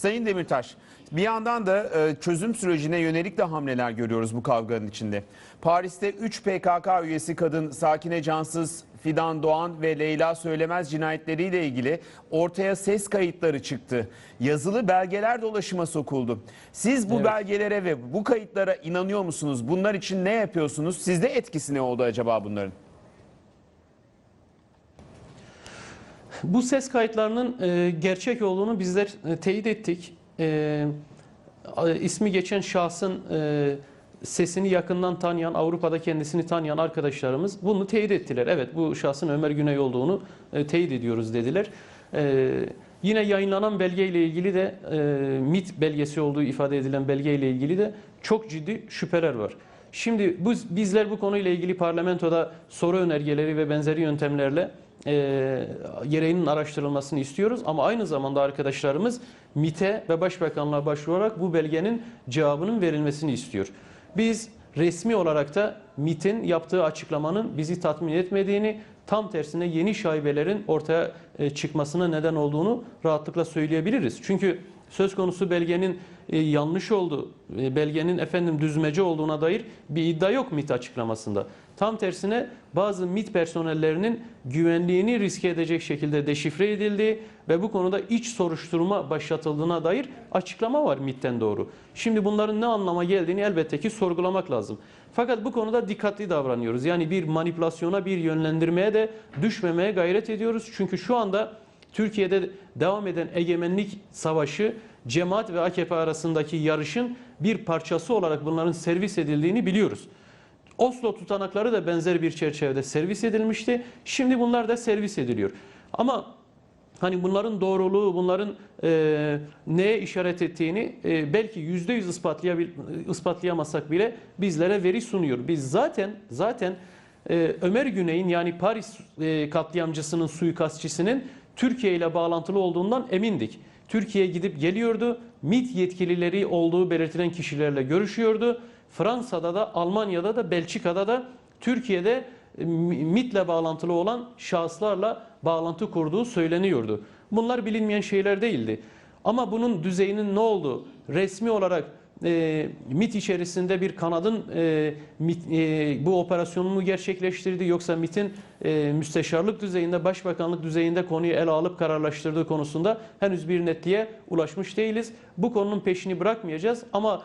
Sayın Demirtaş, bir yandan da e, çözüm sürecine yönelik de hamleler görüyoruz bu kavganın içinde. Paris'te 3 PKK üyesi kadın Sakine Cansız, Fidan Doğan ve Leyla Söylemez cinayetleriyle ilgili ortaya ses kayıtları çıktı. Yazılı belgeler dolaşıma sokuldu. Siz bu Evet. belgelere ve bu kayıtlara inanıyor musunuz? Bunlar için ne yapıyorsunuz? Sizde etkisi ne oldu acaba bunların? Bu ses kayıtlarının e, gerçek olduğunu bizler e, teyit ettik. E, ismi geçen şahsın e, sesini yakından tanıyan, Avrupa'da kendisini tanıyan arkadaşlarımız bunu teyit ettiler. Evet bu şahsın Ömer Güney olduğunu e, teyit ediyoruz dediler. E, yine yayınlanan belgeyle ilgili de e, MIT belgesi olduğu ifade edilen belgeyle ilgili de çok ciddi şüpheler var. Şimdi bu, bizler bu konuyla ilgili parlamentoda soru önergeleri ve benzeri yöntemlerle e, gereğinin araştırılmasını istiyoruz. Ama aynı zamanda arkadaşlarımız MIT'e ve Başbakanlığa başvurarak bu belgenin cevabının verilmesini istiyor. Biz resmi olarak da MIT'in yaptığı açıklamanın bizi tatmin etmediğini, tam tersine yeni şaibelerin ortaya e, çıkmasına neden olduğunu rahatlıkla söyleyebiliriz. Çünkü söz konusu belgenin e, yanlış olduğu, e, belgenin efendim düzmece olduğuna dair bir iddia yok MIT açıklamasında. Tam tersine bazı MIT personellerinin güvenliğini riske edecek şekilde deşifre edildiği ve bu konuda iç soruşturma başlatıldığına dair açıklama var MIT'ten doğru. Şimdi bunların ne anlama geldiğini elbette ki sorgulamak lazım. Fakat bu konuda dikkatli davranıyoruz. Yani bir manipülasyona, bir yönlendirmeye de düşmemeye gayret ediyoruz. Çünkü şu anda Türkiye'de devam eden egemenlik savaşı cemaat ve AKP arasındaki yarışın bir parçası olarak bunların servis edildiğini biliyoruz. Oslo tutanakları da benzer bir çerçevede servis edilmişti. Şimdi bunlar da servis ediliyor. Ama hani bunların doğruluğu, bunların e, neye işaret ettiğini e, belki yüzde yüz ispatlayamasak bile bizlere veri sunuyor. Biz zaten zaten e, Ömer Güney'in yani Paris e, katliamcısının suikastçisinin Türkiye ile bağlantılı olduğundan emindik. Türkiye'ye gidip geliyordu. MİT yetkilileri olduğu belirtilen kişilerle görüşüyordu. Fransa'da da, Almanya'da da, Belçika'da da Türkiye'de e, MİT'le bağlantılı olan şahıslarla bağlantı kurduğu söyleniyordu. Bunlar bilinmeyen şeyler değildi. Ama bunun düzeyinin ne olduğu resmi olarak e, MİT içerisinde bir kanadın e, MİT, e, bu operasyonunu gerçekleştirdi yoksa MİT'in e, müsteşarlık düzeyinde, başbakanlık düzeyinde konuyu ele alıp kararlaştırdığı konusunda henüz bir netliğe ulaşmış değiliz. Bu konunun peşini bırakmayacağız ama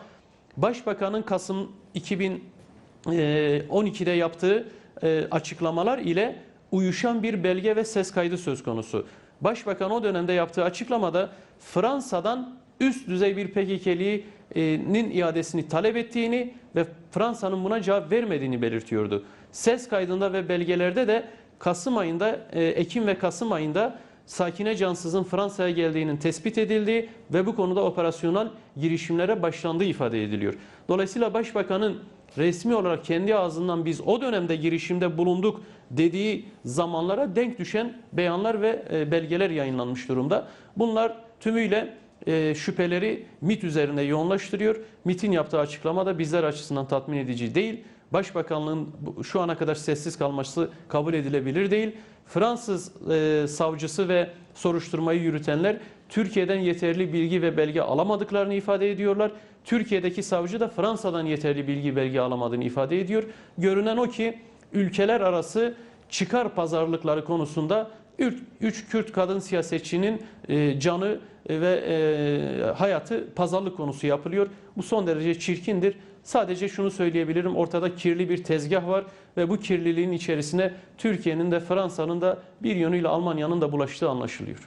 Başbakanın Kasım 2012'de yaptığı e, açıklamalar ile uyuşan bir belge ve ses kaydı söz konusu. Başbakan o dönemde yaptığı açıklamada Fransa'dan üst düzey bir PKK'linin iadesini talep ettiğini ve Fransa'nın buna cevap vermediğini belirtiyordu. Ses kaydında ve belgelerde de Kasım ayında, e, Ekim ve Kasım ayında Sakine Cansız'ın Fransa'ya geldiğinin tespit edildiği ve bu konuda operasyonel girişimlere başlandığı ifade ediliyor. Dolayısıyla Başbakanın resmi olarak kendi ağzından biz o dönemde girişimde bulunduk dediği zamanlara denk düşen beyanlar ve e, belgeler yayınlanmış durumda. Bunlar tümüyle e, şüpheleri MIT üzerine yoğunlaştırıyor. MIT'in yaptığı açıklama da bizler açısından tatmin edici değil. Başbakanlığın şu ana kadar sessiz kalması kabul edilebilir değil. Fransız e, savcısı ve soruşturmayı yürütenler Türkiye'den yeterli bilgi ve belge alamadıklarını ifade ediyorlar. Türkiye'deki savcı da Fransa'dan yeterli bilgi belge alamadığını ifade ediyor. Görünen o ki ülkeler arası çıkar pazarlıkları konusunda üç, üç Kürt kadın siyasetçinin e, canı ve e, hayatı pazarlık konusu yapılıyor. Bu son derece çirkindir. Sadece şunu söyleyebilirim. Ortada kirli bir tezgah var ve bu kirliliğin içerisine Türkiye'nin de Fransa'nın da bir yönüyle Almanya'nın da bulaştığı anlaşılıyor.